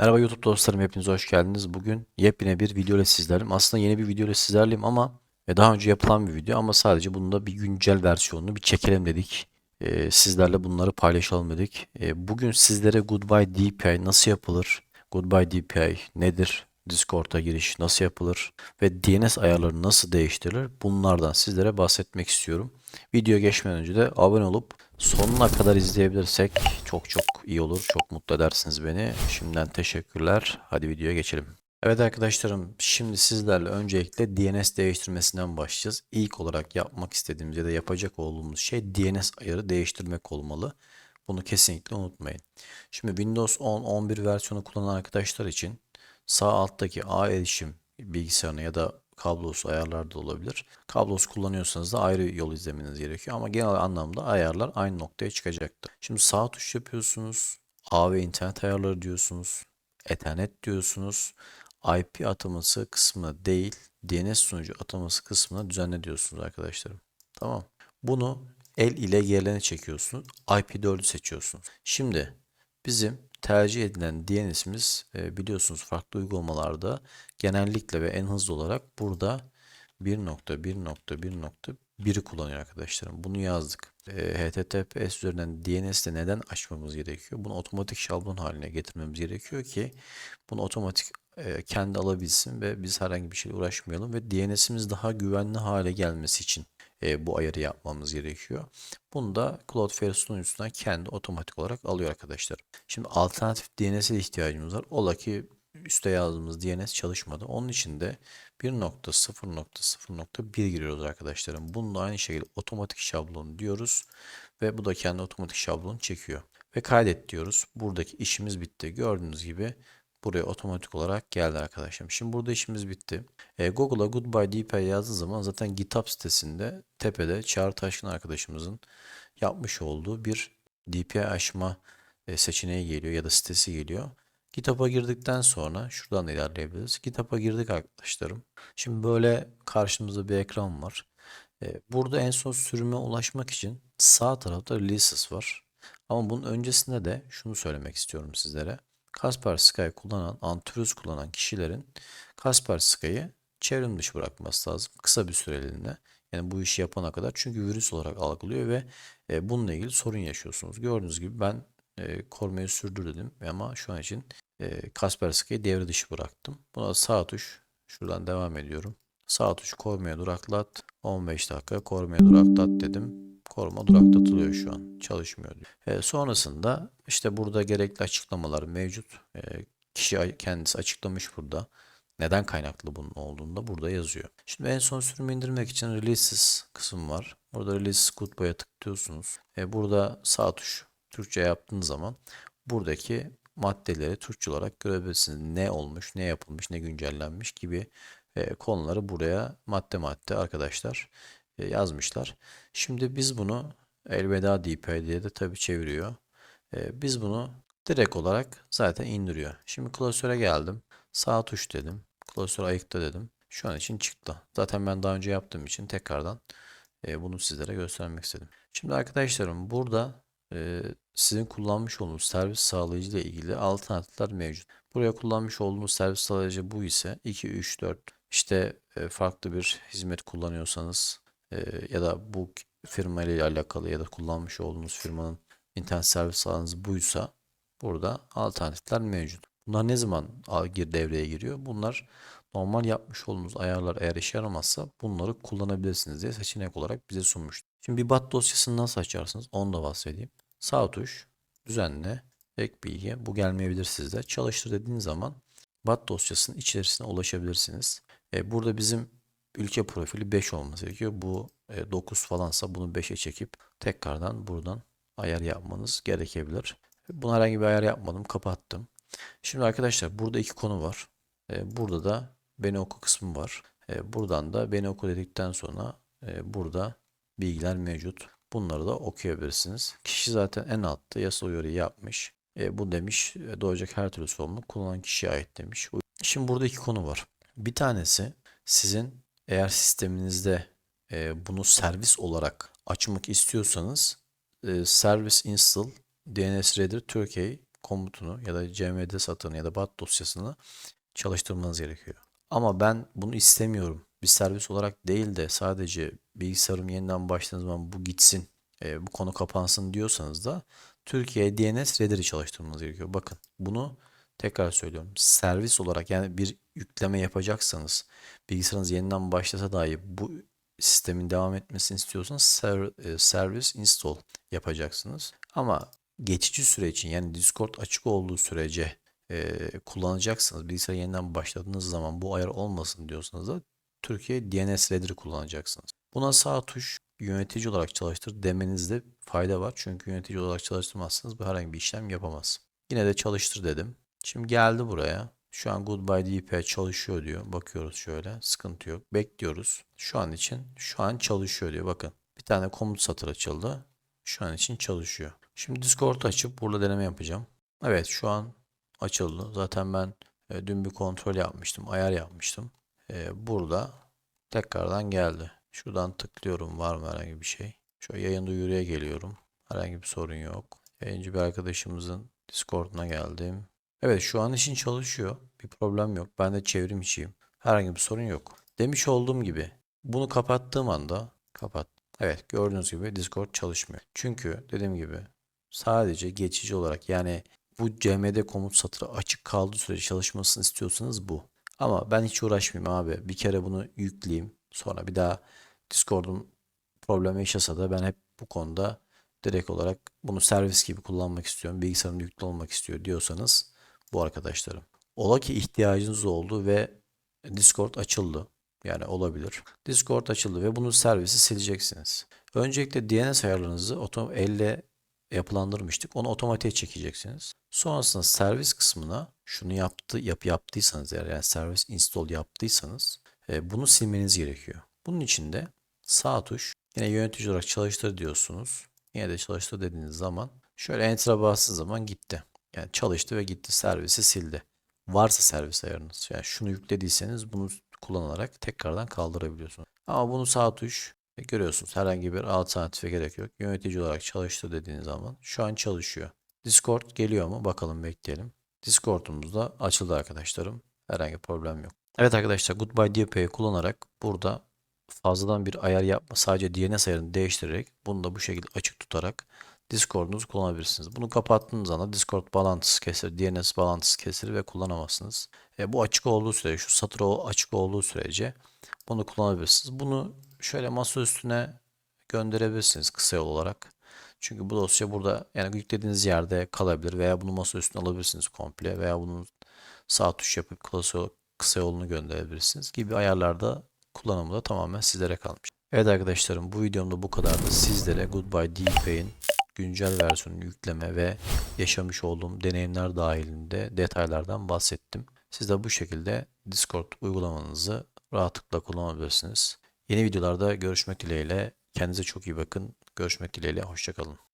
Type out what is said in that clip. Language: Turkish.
Merhaba YouTube dostlarım hepiniz hoş geldiniz. Bugün yepyeni bir video ile sizlerleyim. Aslında yeni bir video ile sizlerleyim ama e, daha önce yapılan bir video ama sadece bunda bir güncel versiyonunu bir çekelim dedik. E, sizlerle bunları paylaşalım dedik. E, bugün sizlere Goodbye DPI nasıl yapılır? Goodbye DPI nedir? Discord'a giriş nasıl yapılır? Ve DNS ayarları nasıl değiştirilir? Bunlardan sizlere bahsetmek istiyorum. Video geçmeden önce de abone olup sonuna kadar izleyebilirsek çok çok iyi olur. Çok mutlu edersiniz beni. Şimdiden teşekkürler. Hadi videoya geçelim. Evet arkadaşlarım, şimdi sizlerle öncelikle DNS değiştirmesinden başlayacağız. İlk olarak yapmak istediğimiz ya da yapacak olduğumuz şey DNS ayarı değiştirmek olmalı. Bunu kesinlikle unutmayın. Şimdi Windows 10, 11 versiyonu kullanan arkadaşlar için sağ alttaki A erişim bilgisayarına ya da kablosuz ayarlar da olabilir. Kablosuz kullanıyorsanız da ayrı yol izlemeniz gerekiyor ama genel anlamda ayarlar aynı noktaya çıkacaktır. Şimdi sağ tuş yapıyorsunuz. A ve internet ayarları diyorsunuz. Ethernet diyorsunuz. IP ataması kısmı değil, DNS sunucu ataması kısmını düzenle diyorsunuz arkadaşlarım. Tamam. Bunu el ile yerlerine çekiyorsunuz. IP4'ü seçiyorsunuz. Şimdi bizim tercih edilen DNS'imiz e, biliyorsunuz farklı uygulamalarda genellikle ve en hızlı olarak burada 1.1.1.1'i kullanıyor arkadaşlarım. Bunu yazdık. E, HTTPS üzerinden DNS'de neden açmamız gerekiyor? Bunu otomatik şablon haline getirmemiz gerekiyor ki bunu otomatik e, kendi alabilsin ve biz herhangi bir şeyle uğraşmayalım ve DNS'imiz daha güvenli hale gelmesi için e, bu ayarı yapmamız gerekiyor. Bunu da Cloudflare sunucusundan kendi otomatik olarak alıyor arkadaşlar. Şimdi alternatif DNS'e ihtiyacımız var. Ola ki üste yazdığımız DNS çalışmadı. Onun için de 1.0.0.1 giriyoruz arkadaşlarım. Bunu da aynı şekilde otomatik şablon diyoruz. Ve bu da kendi otomatik şablonu çekiyor. Ve kaydet diyoruz. Buradaki işimiz bitti. Gördüğünüz gibi buraya otomatik olarak geldi arkadaşlar. Şimdi burada işimiz bitti. E, Google'a Goodbye DPI yazdığı zaman zaten GitHub sitesinde tepede Çağrı Taşkın arkadaşımızın yapmış olduğu bir DPI aşma e, seçeneği geliyor ya da sitesi geliyor. GitHub'a girdikten sonra şuradan da ilerleyebiliriz. GitHub'a girdik arkadaşlarım. Şimdi böyle karşımızda bir ekran var. E, burada en son sürüme ulaşmak için sağ tarafta releases var. Ama bunun öncesinde de şunu söylemek istiyorum sizlere. Kaspersky kullanan, antivirüs kullanan kişilerin Kaspersky'ı çevrim dışı bırakması lazım. Kısa bir süreliğine. Yani bu işi yapana kadar. Çünkü virüs olarak algılıyor ve e, bununla ilgili sorun yaşıyorsunuz. Gördüğünüz gibi ben e, korumayı sürdür ama şu an için e, Kaspersky'ı devre dışı bıraktım. Buna sağ tuş şuradan devam ediyorum. Sağ tuş korumaya duraklat. 15 dakika korumaya duraklat dedim. Koruma duraklatılıyor şu an. Çalışmıyor diyor. E, sonrasında işte burada gerekli açıklamalar mevcut. E, kişi kendisi açıklamış burada. Neden kaynaklı bunun olduğunu da burada yazıyor. Şimdi en son sürümü indirmek için releases kısım var. Burada releases goodbye'a tıklıyorsunuz. E, burada sağ tuş Türkçe yaptığınız zaman buradaki maddeleri Türkçe olarak görebilirsiniz. Ne olmuş, ne yapılmış, ne güncellenmiş gibi e, konuları buraya madde madde arkadaşlar yazmışlar. Şimdi biz bunu elveda DPI diye de tabii çeviriyor. E, biz bunu direkt olarak zaten indiriyor. Şimdi klasöre geldim. Sağ tuş dedim. Klasör ayıkta dedim. Şu an için çıktı. Zaten ben daha önce yaptığım için tekrardan e, bunu sizlere göstermek istedim. Şimdi arkadaşlarım burada e, sizin kullanmış olduğunuz servis sağlayıcı ile ilgili alternatifler mevcut. Buraya kullanmış olduğunuz servis sağlayıcı bu ise 2, 3, 4 işte e, farklı bir hizmet kullanıyorsanız e, ya da bu firma ile alakalı ya da kullanmış olduğunuz firmanın internet servis ağınız buysa burada alternatifler mevcut. Bunlar ne zaman gir devreye giriyor? Bunlar normal yapmış olduğunuz ayarlar eğer işe yaramazsa bunları kullanabilirsiniz diye seçenek olarak bize sunmuş. Şimdi bir bat dosyasını nasıl açarsınız? Onu da bahsedeyim. Sağ tuş, düzenle, ek bilgi. Bu gelmeyebilir sizde. Çalıştır dediğiniz zaman bat dosyasının içerisine ulaşabilirsiniz. E, burada bizim ülke profili 5 olması gerekiyor. Bu e, 9 falansa bunu 5'e çekip tekrardan buradan ayar yapmanız gerekebilir. Buna herhangi bir ayar yapmadım. Kapattım. Şimdi arkadaşlar burada iki konu var. E, burada da beni oku kısmı var. E, buradan da beni oku dedikten sonra e, burada bilgiler mevcut. Bunları da okuyabilirsiniz. Kişi zaten en altta yasa uyarı yapmış. E, bu demiş e, doğacak her türlü sorumluluk kullanan kişiye ait demiş. Şimdi burada iki konu var. Bir tanesi sizin eğer sisteminizde e, bunu servis olarak açmak istiyorsanız e, Service Install DNS Reader Türkiye komutunu ya da cmd satırını ya da bat dosyasını çalıştırmanız gerekiyor. Ama ben bunu istemiyorum. Bir servis olarak değil de sadece bilgisayarım yeniden başladığım zaman bu gitsin, e, bu konu kapansın diyorsanız da Türkiye DNS Reader'ı çalıştırmanız gerekiyor. Bakın bunu tekrar söylüyorum. Servis olarak yani bir yükleme yapacaksanız bilgisayarınız yeniden başlasa dahi bu sistemin devam etmesini istiyorsanız ser, e, service install yapacaksınız. Ama geçici süre için yani Discord açık olduğu sürece e, kullanacaksınız. Bilgisayar yeniden başladığınız zaman bu ayar olmasın diyorsanız da Türkiye DNS Reader'ı kullanacaksınız. Buna sağ tuş yönetici olarak çalıştır demenizde fayda var. Çünkü yönetici olarak çalıştırmazsanız bu herhangi bir işlem yapamaz. Yine de çalıştır dedim. Şimdi geldi buraya. Şu an Goodbye DP çalışıyor diyor. Bakıyoruz şöyle. Sıkıntı yok. Bekliyoruz. Şu an için şu an çalışıyor diyor. Bakın. Bir tane komut satır açıldı. Şu an için çalışıyor. Şimdi Discord açıp burada deneme yapacağım. Evet şu an açıldı. Zaten ben e, dün bir kontrol yapmıştım. Ayar yapmıştım. E, burada tekrardan geldi. Şuradan tıklıyorum var mı herhangi bir şey. Şöyle yayın duyuruya geliyorum. Herhangi bir sorun yok. Yayıncı bir arkadaşımızın Discord'una geldim. Evet şu an için çalışıyor. Bir problem yok. Ben de çevrim içiyim. Herhangi bir sorun yok. Demiş olduğum gibi bunu kapattığım anda kapat. Evet gördüğünüz gibi Discord çalışmıyor. Çünkü dediğim gibi sadece geçici olarak yani bu cmd komut satırı açık kaldığı sürece çalışmasını istiyorsanız bu. Ama ben hiç uğraşmayayım abi. Bir kere bunu yükleyeyim. Sonra bir daha Discord'um problem yaşasa da ben hep bu konuda direkt olarak bunu servis gibi kullanmak istiyorum. Bilgisayarım yüklü olmak istiyor diyorsanız bu arkadaşlarım. Ola ki ihtiyacınız oldu ve Discord açıldı. Yani olabilir. Discord açıldı ve bunu servisi sileceksiniz. Öncelikle DNS ayarlarınızı elle yapılandırmıştık. Onu otomatiğe çekeceksiniz. Sonrasında servis kısmına şunu yaptı yap yaptıysanız eğer yani servis install yaptıysanız e, bunu silmeniz gerekiyor. Bunun için de sağ tuş yine yönetici olarak çalıştır diyorsunuz. Yine de çalıştır dediğiniz zaman şöyle enter'a bastığınız zaman gitti. Yani çalıştı ve gitti. Servisi sildi. Varsa servis ayarınız. Yani şunu yüklediyseniz bunu kullanarak tekrardan kaldırabiliyorsunuz. Ama bunu sağ tuş e, görüyorsunuz. Herhangi bir alternatife gerek yok. Yönetici olarak çalıştı dediğiniz zaman şu an çalışıyor. Discord geliyor mu? Bakalım bekleyelim. Discord'umuz da açıldı arkadaşlarım. Herhangi problem yok. Evet arkadaşlar Goodbye DP'yi kullanarak burada fazladan bir ayar yapma sadece DNS ayarını değiştirerek bunu da bu şekilde açık tutarak Discord'unuzu kullanabilirsiniz. Bunu kapattığınız anda Discord bağlantısı kesilir, DNS bağlantısı kesilir ve kullanamazsınız. E, bu açık olduğu sürece, şu satır açık olduğu sürece bunu kullanabilirsiniz. Bunu şöyle masa üstüne gönderebilirsiniz kısa yol olarak. Çünkü bu dosya burada yani yüklediğiniz yerde kalabilir veya bunu masa üstüne alabilirsiniz komple veya bunu sağ tuş yapıp kısa, kısa yolunu gönderebilirsiniz gibi ayarlarda kullanımı da tamamen sizlere kalmış. Evet arkadaşlarım bu videomda bu kadardı. Sizlere Goodbye DPay'in güncel versiyonunu yükleme ve yaşamış olduğum deneyimler dahilinde detaylardan bahsettim. Siz de bu şekilde Discord uygulamanızı rahatlıkla kullanabilirsiniz. Yeni videolarda görüşmek dileğiyle. Kendinize çok iyi bakın. Görüşmek dileğiyle. Hoşçakalın.